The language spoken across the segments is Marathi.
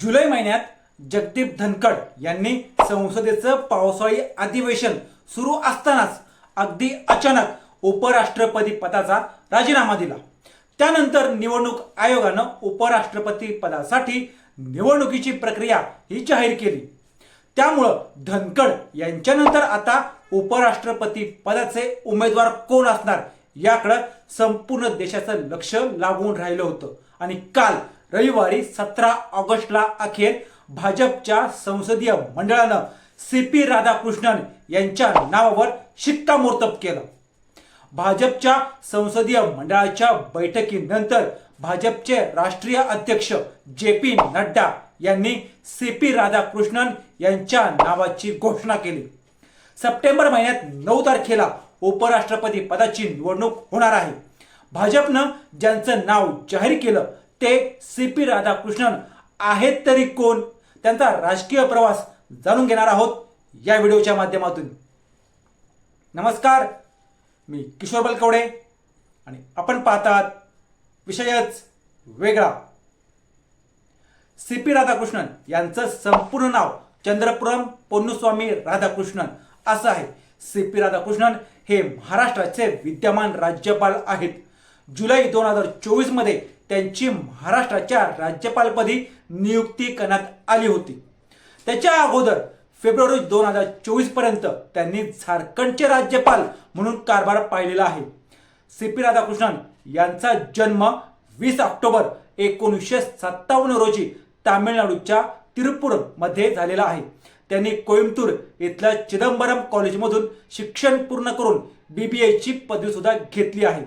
जुलै महिन्यात जगदीप धनखड यांनी संसदेचं पावसाळी अधिवेशन सुरू असतानाच अगदी अचानक उपराष्ट्रपती पदाचा राजीनामा दिला. त्यानंतर निवडणूक आयोगानं उपराष्ट्रपती पदासाठी निवडणुकीची प्रक्रिया ही जाहीर केली. त्यामुळं धनखड यांच्यानंतर आता उपराष्ट्रपती पदाचे उमेदवार कोण असणार याकडं संपूर्ण देशाचं लक्ष लागून राहिलं होतं. आणि काल रविवारी सतरा ऑगस्टला अखेर भाजपच्या संसदीय मंडळानं सी पी राधाकृष्णन यांच्या नावावर शिक्कामोर्तब केलं. भाजपच्या संसदीय मंडळाच्या बैठकीनंतर भाजपचे राष्ट्रीय अध्यक्ष जे पी नड्डा यांनी सी पी राधाकृष्णन यांच्या नावाची घोषणा केली. सप्टेंबर महिन्यात नऊ तारखेला उपराष्ट्रपती पदाची निवडणूक होणार आहे. भाजपनं ज्यांचं नाव जाहीर केलं ते सी पी राधाकृष्णन आहेत तरी कोण? त्यांचा राजकीय प्रवास जाणून घेणार आहोत या व्हिडिओच्या माध्यमातून. नमस्कार मी किशोर बलकवडे आणि आपण पाहतात विषयच वेगळा. सी पी राधाकृष्णन यांचं संपूर्ण नाव चंद्रपुरम पोन्नुस्वामी राधाकृष्णन असं आहे. सी पी राधाकृष्णन हे महाराष्ट्राचे विद्यमान राज्यपाल आहेत. जुलै दोन हजार चोवीसमध्ये त्यांची महाराष्ट्राच्या राज्यपालपदी नियुक्ती करण्यात आली होती. त्याच्या अगोदर फेब्रुवारी दोन हजार चोवीसपर्यंत त्यांनी झारखंडचे राज्यपाल म्हणून कारभार पाहिलेला आहे. सी पी राधाकृष्णन यांचा जन्म वीस ऑक्टोबर एकोणीसशे सत्तावन्न रोजी तामिळनाडूच्या तिरुपूरमध्ये झालेला आहे. त्यांनी कोइंबतूर इथल्या चिदंबरम कॉलेजमधून शिक्षण पूर्ण करून बीबीएची पदवी सुद्धा घेतली आहे.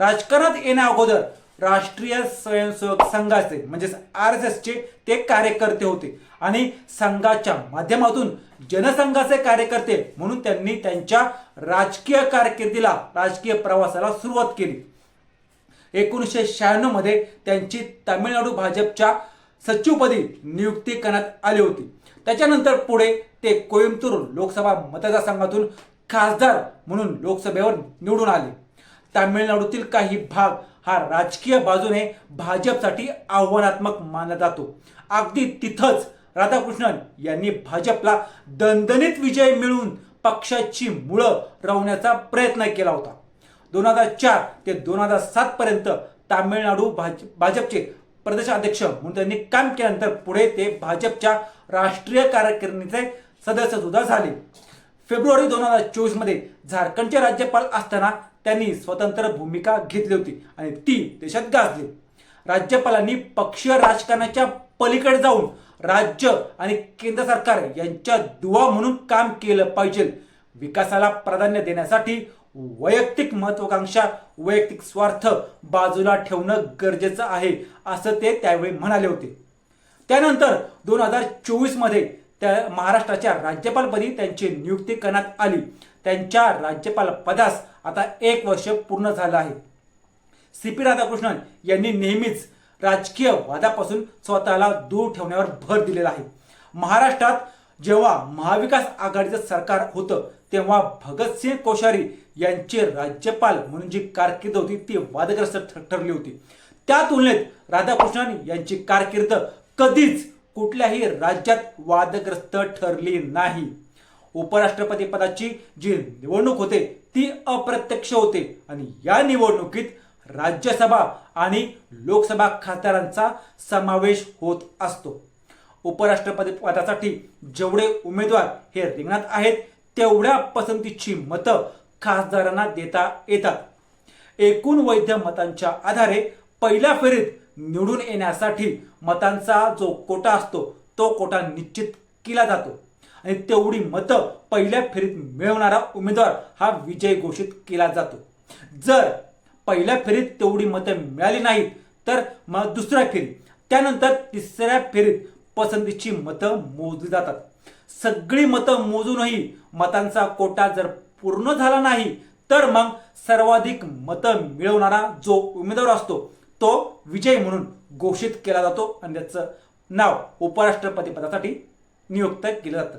राजकारणात येण्या अगोदर राष्ट्रीय स्वयंसेवक संघाचे म्हणजेच आर एस एसचे ते कार्यकर्ते होते. आणि संघाच्या माध्यमातून जनसंघाचे कार्यकर्ते म्हणून त्यांनी त्यांच्या राजकीय कारकिर्दीला राजकीय प्रवासाला सुरुवात केली. एकोणीसशे शहाण्णवमध्ये त्यांची तामिळनाडू भाजपच्या सचिवपदी नियुक्ती करण्यात आली होती. त्याच्यानंतर पुढे ते कोइंबतूर लोकसभा मतदारसंघातून खासदार म्हणून लोकसभेवर निवडून आले. तामिळनाडूतील काही भाग हा राजकीय बाजूने भाजपसाठी आव्हानात्मक मानला जातो. अगदी तिथंच राधाकृष्णन यांनी भाजपला दणदणीत विजय मिळवून पक्षाची मुळं रवण्याचा प्रयत्न केला होता. दोन हजार चार ते दोन हजार सात पर्यंत तामिळनाडू भाज भाजपचे प्रदेशाध्यक्ष म्हणून त्यांनी काम केल्यानंतर पुढे ते भाजपच्या राष्ट्रीय कार्यकारिणीचे सदस्य सुद्धा झाले. फेब्रुवारी दोन हजार चोवीसमध्ये झारखंडचे राज्यपाल असताना त्यांनी स्वतंत्र भूमिका घेतली होती आणि ती देशात गाजली. राज्यपालांनी पक्षीय राजकारणाच्या पलीकडे जाऊन राज्य आणि केंद्र सरकार यांच्या दुवा म्हणून काम केलं पाहिजे. विकासाला प्राधान्य देण्यासाठी वैयक्तिक महत्वाकांक्षा वैयक्तिक स्वार्थ बाजूला ठेवणं गरजेचं आहे असं ते त्यावेळी म्हणाले होते. त्यानंतर दोन हजार चोवीसमध्ये त्या महाराष्ट्राच्या राज्यपालपदी त्यांची नियुक्ती करण्यात आली. त्यांच्या राज्यपाल पदास आता एक वर्ष पूर्ण झालं आहे. सी पी राधाकृष्णन यांनी नेहमीच राजकीय वादापासून स्वतःला दूर ठेवण्यावर भर दिलेला आहे. महाराष्ट्रात जेव्हा महाविकास आघाडीचं सरकार होतं तेव्हा भगतसिंह कोश्यारी यांची राज्यपाल म्हणून जी कारकीर्द होती ती वादग्रस्त ठरली होती. त्या तुलनेत राधाकृष्णन यांची कारकीर्द कधीच कुठल्याही राज्यात वादग्रस्त ठरली नाही. उपराष्ट्रपती पदाची जी निवडणूक होते ती अध्यक्ष होते. आणि या निवडणुकीत राज्यसभा आणि लोकसभा खासदारांचा समावेश होत असतो. उपराष्ट्रपती पदासाठी जेवढे उमेदवार हे रिंगणात आहेत तेवढ्या पसंतीची मतं खासदारांना देता येतात. एकूण वैध मतांच्या आधारे पहिल्या फेरीत निवडून येण्यासाठी मतांचा जो कोटा असतो तो कोटा निश्चित केला जातो. आणि तेवढी मतं पहिल्या फेरीत मिळवणारा उमेदवार हा विजय घोषित केला जातो. जर पहिल्या फेरीत तेवढी मतं मिळाली नाहीत तर मग दुसऱ्या फेरीत त्यानंतर तिसऱ्या फेरीत पसंतीची मतं मोजली जातात. सगळी मतं मोजूनही मतांचा कोटा जर पूर्ण झाला नाही तर मग सर्वाधिक मतं मिळवणारा जो उमेदवार असतो तो विजय म्हणून घोषित केला जातो. आणि त्याचं नाव उपराष्ट्रपती पदासाठी नियुक्त केलं जातं.